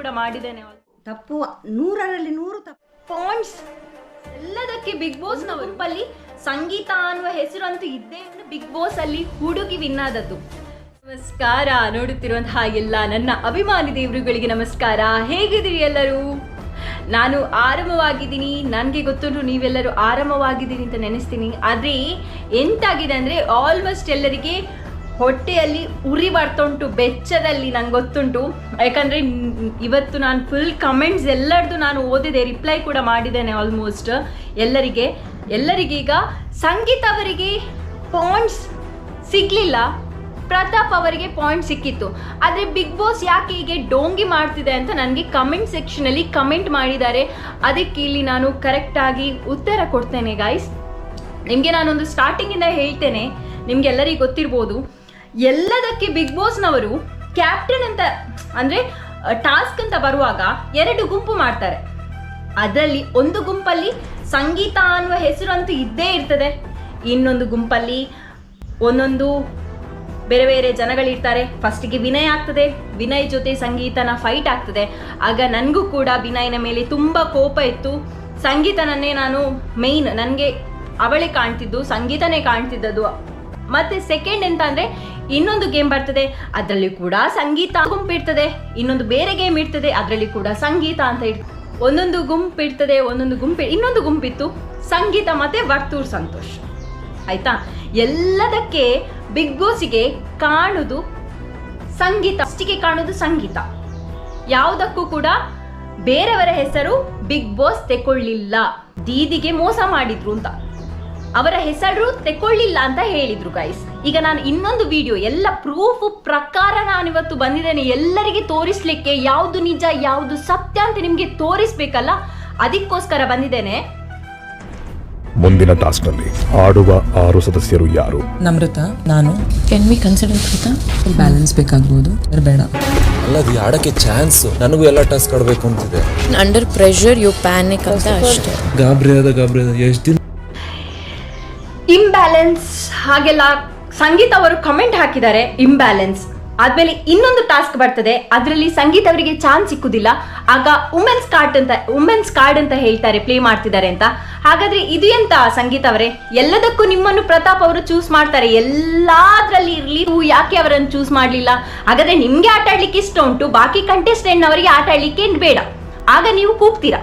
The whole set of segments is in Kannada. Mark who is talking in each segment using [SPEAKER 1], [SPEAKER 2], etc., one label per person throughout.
[SPEAKER 1] ಕೂಡ ಮಾಡಿದ್ದೇನೆ
[SPEAKER 2] ತಪ್ಪು ನೂರರಲ್ಲಿ ನೂರು ತಪ್ಪು.
[SPEAKER 1] ಪಾಯಿಂಟ್ಸ್ ಎಲ್ಲದಕ್ಕೆ ಬಿಗ್ ಬಾಸ್ನ ಗುಂಪಲ್ಲಿ ಸಂಗೀತ ಅನ್ನುವ ಹೆಸರು ಅಂತೂ ಇದ್ದೇ ಬಿಗ್ ಬಾಸ್ ಅಲ್ಲಿ ಹುಡುಗಿ ವಿನ್ ಆದದ್ದು. ನಮಸ್ಕಾರ. ನೋಡುತ್ತಿರುವಂತಹ ಎಲ್ಲ ನನ್ನ ಅಭಿಮಾನಿ ದೇವರುಗಳಿಗೆ ನಮಸ್ಕಾರ. ಹೇಗಿದ್ದೀರಿ ಎಲ್ಲರೂ? ನಾನು ಆರಾಮವಾಗಿದ್ದೀನಿ. ನನಗೆ ಗೊತ್ತುಂಟು ನೀವೆಲ್ಲರೂ ಆರಾಮವಾಗಿದ್ದೀನಿ ಅಂತ ನೆನೆಸ್ತೀನಿ. ಆದರೆ ಎಂತಾಗಿದೆ ಅಂದರೆ ಆಲ್ಮೋಸ್ಟ್ ಎಲ್ಲರಿಗೆ ಹೊಟ್ಟೆಯಲ್ಲಿ ಉರಿ ಬರ್ತುಂಟು ಬೆಚ್ಚದಲ್ಲಿ ನಂಗೆ ಗೊತ್ತುಂಟು. ಯಾಕಂದರೆ ಇವತ್ತು ನಾನು ಫುಲ್ ಕಮೆಂಟ್ಸ್ ಎಲ್ಲರದ್ದು ನಾನು ಓದಿದೆ ರಿಪ್ಲೈ ಕೂಡ ಮಾಡಿದ್ದೇನೆ ಆಲ್ಮೋಸ್ಟ್ ಎಲ್ಲರಿಗೆ ಎಲ್ಲರಿಗೀಗ ಸಂಗೀತ ಅವರಿಗೆ ಪಾಯಿಂಟ್ಸ್ ಸಿಗಲಿಲ್ಲ. ಪ್ರತಾಪ್ ಅವರಿಗೆ ಪಾಯಿಂಟ್ ಸಿಕ್ಕಿತ್ತು. ಆದರೆ ಬಿಗ್ ಬಾಸ್ ಯಾಕೆ ಹೀಗೆ ಡೋಂಗಿ ಮಾಡ್ತಿದೆ ಅಂತ ನನಗೆ ಕಮೆಂಟ್ ಸೆಕ್ಷನಲ್ಲಿ ಕಮೆಂಟ್ ಮಾಡಿದ್ದಾರೆ. ಅದಕ್ಕೆ ಇಲ್ಲಿ ನಾನು ಕರೆಕ್ಟಾಗಿ ಉತ್ತರ ಕೊಡ್ತೇನೆ ಗಾಯ್ಸ್ ನಿಮಗೆ ನಾನೊಂದು ಸ್ಟಾರ್ಟಿಂಗಿಂದ ಹೇಳ್ತೇನೆ. ನಿಮ್ಗೆಲ್ಲರಿಗೂ ಗೊತ್ತಿರ್ಬೋದು. ಎಲ್ಲದಕ್ಕೆ ಬಿಗ್ ಬಾಸ್ನವರು ಕ್ಯಾಪ್ಟನ್ ಅಂತ, ಅಂದರೆ ಟಾಸ್ಕ್ ಅಂತ ಬರುವಾಗ ಎರಡು ಗುಂಪು ಮಾಡ್ತಾರೆ. ಅದರಲ್ಲಿ ಒಂದು ಗುಂಪಲ್ಲಿ ಸಂಗೀತ ಅನ್ನುವ ಹೆಸರು ಅಂತೂ ಇದ್ದೇ ಇರ್ತದೆ. ಇನ್ನೊಂದು ಗುಂಪಲ್ಲಿ ಒಂದೊಂದು ಬೇರೆ ಬೇರೆ ಜನಗಳಿರ್ತಾರೆ. ಫಸ್ಟಿಗೆ ವಿನಯ್ ಆಗ್ತದೆ. ವಿನಯ್ ಜೊತೆ ಸಂಗೀತನ ಫೈಟ್ ಆಗ್ತದೆ. ಆಗ ನನಗೂ ಕೂಡ ವಿನಯ್ನ ಮೇಲೆ ತುಂಬ ಕೋಪ ಇತ್ತು. ಸಂಗೀತನನ್ನೇ ನಾನು ಮೇಯ್ನ್ ನನಗೆ ಅವಳೇ ಕಾಣ್ತಿದ್ದು, ಸಂಗೀತನೇ ಕಾಣ್ತಿದ್ದದು ಮತ್ತೆ ಸೆಕೆಂಡ್ ಎಂತ ಅಂದ್ರೆ ಇನ್ನೊಂದು ಗೇಮ್ ಬರ್ತದೆ, ಅದರಲ್ಲಿ ಕೂಡ ಸಂಗೀತ ಗುಂಪು ಇರ್ತದೆ ಇನ್ನೊಂದು ಬೇರೆ ಗೇಮ್ ಇರ್ತದೆ ಅದರಲ್ಲಿ ಕೂಡ ಸಂಗೀತ ಅಂತ ಇರ್ತದೆ ಒಂದೊಂದು ಗುಂಪು ಇರ್ತದೆ ಒಂದೊಂದು ಗುಂಪು ಇನ್ನೊಂದು ಗುಂಪಿತ್ತು ಸಂಗೀತ ಮತ್ತೆ ವರ್ತೂರ್ ಸಂತೋಷ್. ಆಯ್ತಾ? ಎಲ್ಲದಕ್ಕೆ ಬಿಗ್ ಬಾಸಿಗೆ ಕಾಣುದು ಸಂಗೀತ ಅಷ್ಟಿಗೆ ಕಾಣುದು ಸಂಗೀತ. ಯಾವುದಕ್ಕೂ ಕೂಡ ಬೇರೆಯವರ ಹೆಸರು ಬಿಗ್ ಬಾಸ್ ತೆಕೊಳ್ಳಿಲ್ಲ. ದೀದಿಗೆ ಮೋಸ ಮಾಡಿದ್ರು ಅಂತ. ಅವರ ಹೆಸರು ತೆಕೊಳ್ಳಿಲ್ಲ ಅಂತ ಹೇಳಿದ್ರು ಗೈಸ್ ಈಗ ನಾನು ಇನ್ನೊಂದು ವಿಡಿಯೋ ಎಲ್ಲ ಪ್ರೂಫ್ ಪ್ರಕಾರ ನಾನು ಇವತ್ತು ಬಂದಿದ್ದೇನೆ. ಎಲ್ಲರಿಗೆ ತೋರಿಸ್ಲಿಕ್ಕೆ ಯಾವುದು ನಿಜ ಯಾವುದು ಸತ್ಯ ಅಂತ ನಿಮಗೆ ತೋರಿಸ್ಬೇಕಲ್ಲ ಅದಕ್ಕೋಸ್ಕರ ಬಂದಿದ್ದೇನೆ.
[SPEAKER 3] ಮುಂದಿನ ಟಾಸ್ಕ್ನಲ್ಲಿ ಆಡುವ ಆರು ಸದಸ್ಯರು ಯಾರು?
[SPEAKER 4] ನಮೃತ ನಾನು.
[SPEAKER 5] ಕೆನ್ ವಿ ಕನ್ಸಿಡರ್ ಕೃತ
[SPEAKER 4] ಬ್ಯಾಲೆನ್ಸ್ ಬೇಕಾಗ್ಬೋದು. ಅದ್ರ ಬೇಡ.
[SPEAKER 6] ಅಲ್ಲ ಅದು ಆಡಕ್ಕೆ ಚಾನ್ಸ್ ನನಗೂ ಎಲ್ಲ ಟಾಸ್ಕ್ ಆಡ್ಬೇಕು ಅಂತಿದೆ.
[SPEAKER 5] ಅಂಡರ್ ಪ್ರೆಷರ್ ಯು ಪ್ಯಾನಿಕ್ ಅಂತ ಅಷ್ಟೇ
[SPEAKER 6] ಗಾಬರಿ ಆದ ಗಾಬರಿ ಆದ ಎಷ್ಟು ದಿನ
[SPEAKER 1] ಇಂಬ್ಯಾಲೆನ್ಸ್ ಹಾಗೆಲ್ಲ ಸಂಗೀತ ಅವರು ಕಮೆಂಟ್ ಹಾಕಿದ್ದಾರೆ ಇಂಬ್ಯಾಲೆನ್ಸ್ ಆದ್ಮೇಲೆ ಇನ್ನೊಂದು ಟಾಸ್ಕ್ ಬರ್ತದೆ, ಅದರಲ್ಲಿ ಸಂಗೀತ ಅವರಿಗೆ ಚಾನ್ಸ್ ಸಿಕ್ಕುದಿಲ್ಲ. ಆಗ ವುಮೆನ್ಸ್ ಕಾರ್ಡ್ ಅಂತ ವುಮೆನ್ಸ್ ಕಾರ್ಡ್ ಅಂತ ಹೇಳ್ತಾರೆ ಪ್ಲೇ ಮಾಡ್ತಿದ್ದಾರೆ ಅಂತ. ಹಾಗಾದ್ರೆ ಇದು ಎಂತ ಸಂಗೀತ ಅವರೇ? ಎಲ್ಲದಕ್ಕೂ ನಿಮ್ಮನ್ನು ಪ್ರತಾಪ್ ಅವರು ಚೂಸ್ ಮಾಡ್ತಾರೆ. ಎಲ್ಲಾದ್ರಲ್ಲಿ ಇರ್ಲಿ, ನೀವು ಯಾಕೆ ಅವರನ್ನು ಚೂಸ್ ಮಾಡಲಿಲ್ಲ? ಹಾಗಾದ್ರೆ ನಿಮ್ಗೆ ಆಟ ಆಡ್ಲಿಕ್ಕೆ ಇಷ್ಟ ಉಂಟು, ಬಾಕಿ ಕಂಟೆಸ್ಟೆಂಟ್ ಅವರಿಗೆ ಆಟ ಆಡ್ಲಿಕ್ಕೆ ಬೇಡ. ಆಗ ನೀವು ಕೂಗ್ತೀರಾ?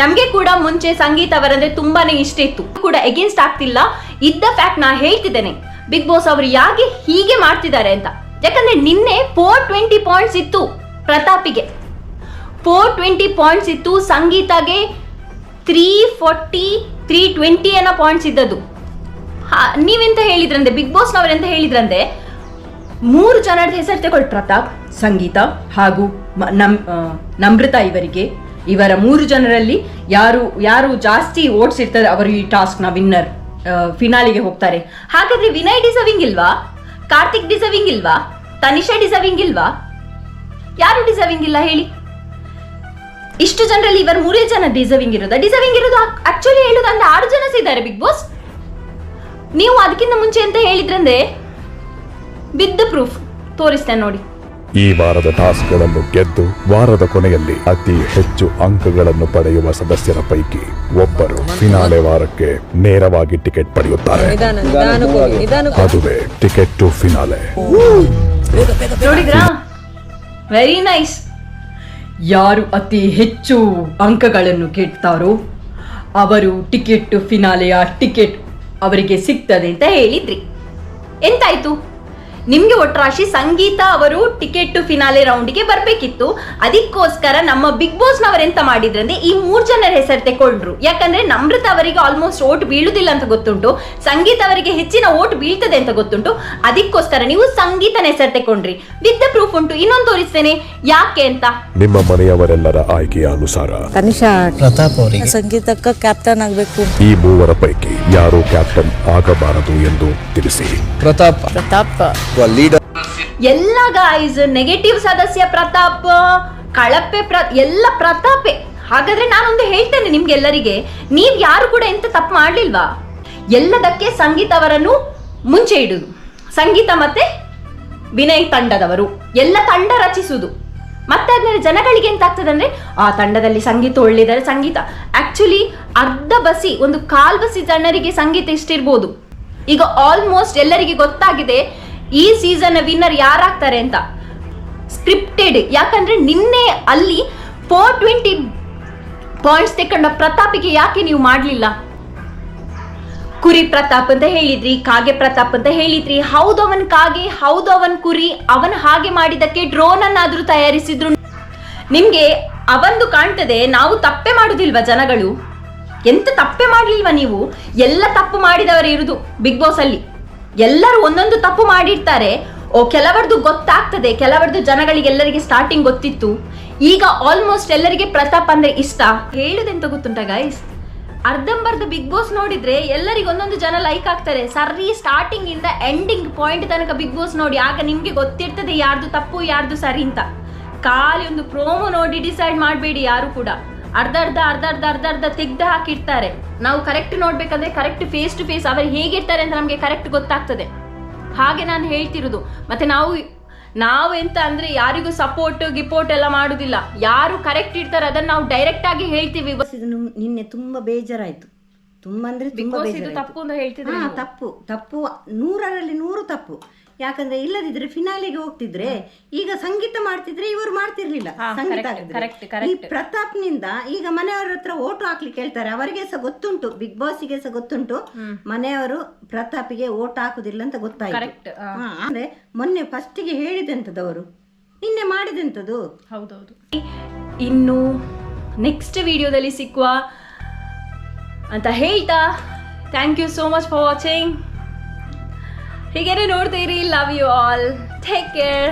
[SPEAKER 1] ನಮ್ಗೆ ಕೂಡ ಮುಂಚೆ ಸಂಗೀತ ಅವರಂದ್ರೆ ತುಂಬಾನೇ ಇಷ್ಟ ಇತ್ತು. ಕೂಡ ಎಗೇನ್ಸ್ಟ್ ಆಗ್ತಿಲ್ಲ. ಇದ್ದ ಫ್ಯಾಕ್ಟ್ ನಾ ಹೇಳ್ತಿದ್ದೇನೆ. ಬಿಗ್ ಬಾಸ್ ಅವರು ಯಾಕೆ ಹೀಗೆ ಮಾಡ್ತಿದ್ದಾರೆ ಅಂತ. ಯಾಕಂದ್ರೆ ನಿನ್ನೆ ಫೋರ್ ಟ್ವೆಂಟಿ ಪಾಯಿಂಟ್ಸ್ ಇತ್ತು ಪ್ರತಾಪಿಗೆ. ಫೋರ್ ಟ್ವೆಂಟಿ ಪಾಯಿಂಟ್ಸ್ ಇತ್ತು ಸಂಗೀತಗೆ ತ್ರೀ ಫೋರ್ಟಿ ತ್ರೀ ಟ್ವೆಂಟಿ ಏನೋ ಪಾಯಿಂಟ್ಸ್ ಇದ್ದದ್ದು. ನೀವೆಂತ ಹೇಳಿದ್ರಂತೆ ಬಿಗ್ ಬಾಸ್ನವರೆಂತ ಹೇಳಿದ್ರಂತೆ ಮೂರು ಜನರದ ಹೆಸರು ತಗೊಳ್ಳಿ ಪ್ರತಾಪ್, ಸಂಗೀತ ಹಾಗೂ ನಮ್ ನಮ್ರತ ಇವರಿಗೆ. ಇವರ ಮೂರು ಜನರಲ್ಲಿ ಯಾರು ಯಾರು ಜಾಸ್ತಿ ಓಟ್ಸ್ ಇರ್ತಾರೆ ಅವರು ಈ ಟಾಸ್ಕ್ನ ವಿನ್ನರ್ ಫಿನಾಲಿಗೆ ಹೋಗ್ತಾರೆ. ಹಾಗಾದ್ರೆ ವಿನಯ್ ಡಿಸರ್ವಿಂಗ್ ಇಲ್ವಾ? ಕಾರ್ತಿಕ್ ಡಿಸರ್ವಿಂಗ್ ಇಲ್ವಾ? ತನಿಷಾ ಡಿಸರ್ವಿಂಗ್ ಇಲ್ವಾ? ಯಾರು ಡಿಸರ್ವಿಂಗ್ ಇಲ್ಲ ಹೇಳಿ? ಇಷ್ಟು ಜನರಲ್ಲಿ ಇವರು ಮೂರೇ ಜನ ಡಿಸರ್ವಿಂಗ್ ಇರೋದಾ? ಡಿಸರ್ವಿಂಗ್ ಇರೋದು ಆಕ್ಚುಲಿ ಹೇಳುದಂದ್ರೆ ಆರು ಜನ ಇದ್ದಾರೆ ಬಿಗ್ ಬಾಸ್. ನೀವು ಅದಕ್ಕಿಂತ ಮುಂಚೆ ಅಂತ ಹೇಳಿದ್ರಂದ್ರೆ ಬಿದ್ದ ಪ್ರೂಫ್ ತೋರಿಸ್ತೇನೆ ನೋಡಿ.
[SPEAKER 3] ಈ ವಾರದ ಟಾಸ್ಕ್ಗಳನ್ನು ಗೆದ್ದು ವಾರದ ಕೊನೆಯಲ್ಲಿ ಅತಿ ಹೆಚ್ಚು ಅಂಕಗಳನ್ನು ಪಡೆಯುವ ಸದಸ್ಯರ ಪೈಕಿ ಒಬ್ಬರು ಫಿನಾಲೆ ವಾರಕ್ಕೆ ನೇರವಾಗಿ ಟಿಕೆಟ್ ಪಡೆಯುತ್ತಾರೆ. ಅದುವೇ ticket to finale.
[SPEAKER 1] Very nice ಯಾರು ಅತಿ ಹೆಚ್ಚು ಅಂಕಗಳನ್ನು ಗೆಡ್ತಾರೋ ಅವರು ಟಿಕೆಟ್ ಫಿನಾಲೆಯ ಟಿಕೆಟ್ ಅವರಿಗೆ ಸಿಗ್ತದೆ ಅಂತ ಹೇಳಿದ್ರಿ. ಎಂತಾಯ್ತು? ನಿಮ್ಗೆ ಒಟ್ರಾಶಿ ಸಂಗೀತ ಅವರು ಟಿಕೆಟ್ ಫಿನಾಲೆ ರೌಂಡ್ಗೆ ಬರ್ಬೇಕಿತ್ತು. ಅದಕ್ಕೋಸ್ಕರ ನಮ್ಮ ಬಿಗ್ ಬಾಸ್ ನವರು ಎಂತ ಮಾಡಿದ್ರಂದ್ರೆ ಈ ಮೂರ್ ಜನರ ಹೆಸರು ತಕೊಂಡ್ರು ಯಾಕಂದ್ರೆ ನಮ್ರತ ಅವರಿಗೆ ಆಲ್ಮೋಸ್ಟ್ ಓಟ್ ಬೀಳುದಿಲ್ಲ ಅಂತ ಗೊತ್ತುಂಟು. ಸಂಗೀತ ಅವರಿಗೆ ಹೆಚ್ಚಿನ ಓಟ್ ಬೀಳ್ತದೆ ಅಂತ ಗೊತ್ತುಂಟು. ಅದಕ್ಕೋಸ್ಕರ ನೀವು ಸಂಗೀತನ ಹೆಸರು ತಕೊಂಡ್ರಿ ವಿತ್ ಪ್ರೂಫ್ ಉಂಟು. ಇನ್ನೊಂದು ತೋರಿಸ್ತೇನೆ. ಯಾಕೆ ಅಂತ?
[SPEAKER 3] ನಿಮ್ಮ ಮನೆಯವರೆಲ್ಲರ ಆಯ್ಕೆಯ ಅನುಸಾರ.
[SPEAKER 4] ತನಿಷಾ
[SPEAKER 6] ಪ್ರತಾಪ್ ಅವರಿಗೆ.
[SPEAKER 5] ಸಂಗೀತಕ್ಕ ಕ್ಯಾಪ್ಟನ್ ಆಗ್ಬೇಕು.
[SPEAKER 3] ಈ ಮೂವರ ಪೈಕಿ ಯಾರು ಕ್ಯಾಪ್ಟನ್ ಆಗಬಾರದು ಎಂದು ತಿಳಿಸಿ.
[SPEAKER 6] ಪ್ರತಾಪ್.
[SPEAKER 5] ಪ್ರತಾಪ್.
[SPEAKER 6] ಲೀಡರ್
[SPEAKER 1] ಎಲ್ಲ ಗಾಯ್ಸ್ ನೆಗೆಟಿವ್ ಸದಸ್ಯ ಪ್ರತಾಪ್, ಕಳಪೆ ಪ್ರ, ಎಲ್ಲ ಪ್ರತಾಪೆ. ಹಾಗಾದ್ರೆ ನಾನೊಂದು ಹೇಳ್ತೇನೆ ನಿಮ್ಗೆಲ್ಲರಿಗೆ, ನೀವ್ ಯಾರು ಕೂಡ ಎಂತ ತಪ್ಪು ಮಾಡ್ಲಿಲ್ವಾ? ಎಲ್ಲದಕ್ಕೆ ಸಂಗೀತ ಅವರನ್ನು ಮುಂಚೆ ಇಡುದು. ಸಂಗೀತ ಮತ್ತೆ ವಿನಯ್ ತಂಡದವರು. ಎಲ್ಲ ತಂಡ ರಚಿಸುದು. ಮತ್ತೆ ಆದ್ಮೇಲೆ ಜನಗಳಿಗೆ ಎಂತ ಆಗ್ತದೆ ಅಂದ್ರೆ ಆ ತಂಡದಲ್ಲಿ ಸಂಗೀತ ಒಳ್ಳಿದ್ದಾರೆ ಸಂಗೀತ. ಆಕ್ಚುಲಿ ಅರ್ಧ ಬಸಿ, ಒಂದು ಕಾಲ್ ಬಸಿ ಜನರಿಗೆ ಸಂಗೀತ ಇಷ್ಟಿರ್ಬೋದು. ಈಗ ಆಲ್ಮೋಸ್ಟ್ ಎಲ್ಲರಿಗೆ ಗೊತ್ತಾಗಿದೆ ಈ ಸೀಸನ್ ವಿನ್ನರ್ ಯಾರಾಗ್ತಾರೆ ಅಂತ? ಸ್ಕ್ರಿಪ್ಟೆಡ್ ಯಾಕಂದ್ರೆ ನಿನ್ನೆ ಅಲ್ಲಿ ಫೋರ್ ಟ್ವೆಂಟಿ ಪಾಯಿಂಟ್ಸ್ ತೆಕೊಂಡ ಪ್ರತಾಪಿಗೆ ಯಾಕೆ ನೀವು ಮಾಡಲಿಲ್ಲ? ಕುರಿ ಪ್ರತಾಪ್ ಅಂತ ಹೇಳಿದ್ರಿ, ಕಾಗೆ ಪ್ರತಾಪ್ ಅಂತ ಹೇಳಿದ್ರಿ. ಹೌದು ಅವನ್ ಕಾಗೆ, ಹೌದು ಅವನ್ ಕುರಿ, ಅವನ್ ಹಾಗೆ ಮಾಡಿದಕ್ಕೆ ಡ್ರೋನ್ ಅನ್ನಾದ್ರೂ ತಯಾರಿಸಿದ್ರು. ನಿಮ್ಗೆ ಅವಂದು ಕಾಣ್ತದೆ, ನಾವು ತಪ್ಪೆ ಮಾಡುದಿಲ್ವಾ ಜನಗಳು? ಎಂತ ತಪ್ಪೆ ಮಾಡ್ಲಿಲ್ವಾ ನೀವು? ಎಲ್ಲ ತಪ್ಪು ಮಾಡಿದವರು ಇರುದು ಬಿಗ್ ಬಾಸ್ ಅಲ್ಲಿ. ಎಲ್ಲರೂ ಒಂದೊಂದು ತಪ್ಪು ಮಾಡಿರ್ತಾರೆ. ಓ, ಕೆಲವರದು ಗೊತ್ತಾಗ್ತದೆ, ಕೆಲವರದು ಜನಗಳಿಗೆ ಎಲ್ಲರಿಗೆ ಸ್ಟಾರ್ಟಿಂಗ್ ಗೊತ್ತಿತ್ತು. ಈಗ ಆಲ್ಮೋಸ್ಟ್ ಎಲ್ಲರಿಗೆ ಪ್ರತಾಪ್ ಅಂದ್ರೆ ಇಷ್ಟ. ಹೇಳುದೆಂತ ಗೊತ್ತುಂಟ ಗೈಸ್ ಅರ್ಧಂಬರ್ಧ ಬಿಗ್ ಬಾಸ್ ನೋಡಿದ್ರೆ ಎಲ್ಲರಿಗೆ ಒಂದೊಂದು ಜನ ಲೈಕ್ ಆಗ್ತಾರೆ. ಸರಿ ಸ್ಟಾರ್ಟಿಂಗ್ ಇಂದ ಎಂಡಿಂಗ್ ಪಾಯಿಂಟ್ ತನಕ ಬಿಗ್ ಬಾಸ್ ನೋಡಿ, ಆಗ ನಿಮ್ಗೆ ಗೊತ್ತಿರ್ತದೆ ಯಾರ್ದು ತಪ್ಪು, ಯಾರ್ದು ಸರಿ ಅಂತ. ಖಾಲಿ ಒಂದು ಪ್ರೋಮೋ ನೋಡಿ ಡಿಸೈಡ್ ಮಾಡಬೇಡಿ ಯಾರು ಕೂಡ. ಅರ್ಧ ಅರ್ಧ ಅರ್ಧ ಅರ್ಧ ಅರ್ಧ ಅರ್ಧ ತೆಗ್ದು ಹಾಕಿರ್ತಾರೆ. ನಾವು ಕರೆಕ್ಟ್ ನೋಡ್ಬೇಕಂದ್ರೆ ಕರೆಕ್ಟ್ ಫೇಸ್ ಟು ಫೇಸ್ ಅವರು ಹೇಗಿರ್ತಾರೆ ಅಂತ ನಮಗೆ ಕರೆಕ್ಟ್ ಗೊತ್ತಾಗ್ತದೆ. ಹಾಗೆ ನಾನು ಹೇಳ್ತಿರೋದು. ಮತ್ತೆ ನಾವು ನಾವು ಎಂತ ಅಂದ್ರೆ ಯಾರಿಗೂ ಸಪೋರ್ಟ್ ಗಿಪೋರ್ಟ್ ಎಲ್ಲ ಮಾಡುದಿಲ್ಲ. ಯಾರು ಕರೆಕ್ಟ್ ಇರ್ತಾರೆ ಅದನ್ನ ನಾವು ಡೈರೆಕ್ಟ್ ಆಗಿ ಹೇಳ್ತೀವಿ.
[SPEAKER 2] ಇದು ನಿಮ್- ನಿನ್ನೆ ತುಂಬಾ ಬೇಜಾರಾಯ್ತು. ತುಂಬಾ ಅಂದ್ರೆ ತುಂಬಾ
[SPEAKER 1] ಬಾಸ್ ಇದು
[SPEAKER 2] ಬೇಜಾರಾಯ್ತು.
[SPEAKER 1] ತಪ್ಪು ಅಂತ ಹೇಳ್ತಿದ್ರೆ
[SPEAKER 2] ಹಾ ತಪ್ಪು. ತಪ್ಪು ನೂರರಲ್ಲಿ ನೂರು ತಪ್ಪು. ಯಾಕಂದ್ರೆ ಇಲ್ಲದಿದ್ರೆ ಫಿನಾಲಿಗೆ ಹೋಗ್ತಿದ್ರೆ ಈಗ ಸಂಗೀತ ಮಾಡ್ತಿದ್ರೆ ಇವರು ಮಾಡ್ತಿರ್ಲಿಲ್ಲ ಸಂಗೀತ ಆಗಿದ್ರೆ. ಈ. ಪ್ರತಾಪ್ನಿಂದ ಈಗ ಮನೆಯವರ ಹತ್ರ ಓಟು ಹಾಕ್ಲಿಕ್ಕೆ ಹೇಳ್ತಾರೆ. ಅವರಿಗೆ ಸಹ ಗೊತ್ತುಂಟು ಬಿಗ್ ಬಾಸ್ಗೆ ಸಹ ಗೊತ್ತುಂಟು. ಮನೆಯವರು ಪ್ರತಾಪಿಗೆ ಓಟ್ ಹಾಕುದಿಲ್ಲ ಅಂತ ಗೊತ್ತಾಯ್ತು. ಅಂದ್ರೆ ಮೊನ್ನೆ ಫಸ್ಟಿಗೆ ಹೇಳಿದಂತದವರು. ನಿನ್ನೆ ಮಾಡಿದಂತದ್ದು
[SPEAKER 1] ಹೌದೌದು. ಇನ್ನು ನೆಕ್ಸ್ಟ್ ವಿಡಿಯೋದಲ್ಲಿ ಸಿಕ್ಕುವ ಅಂತ ಹೇಳ್ತಾ thank you so much for watching ಹೀಗೇನೆ ನೋಡ್ತೀರಿ love you all take care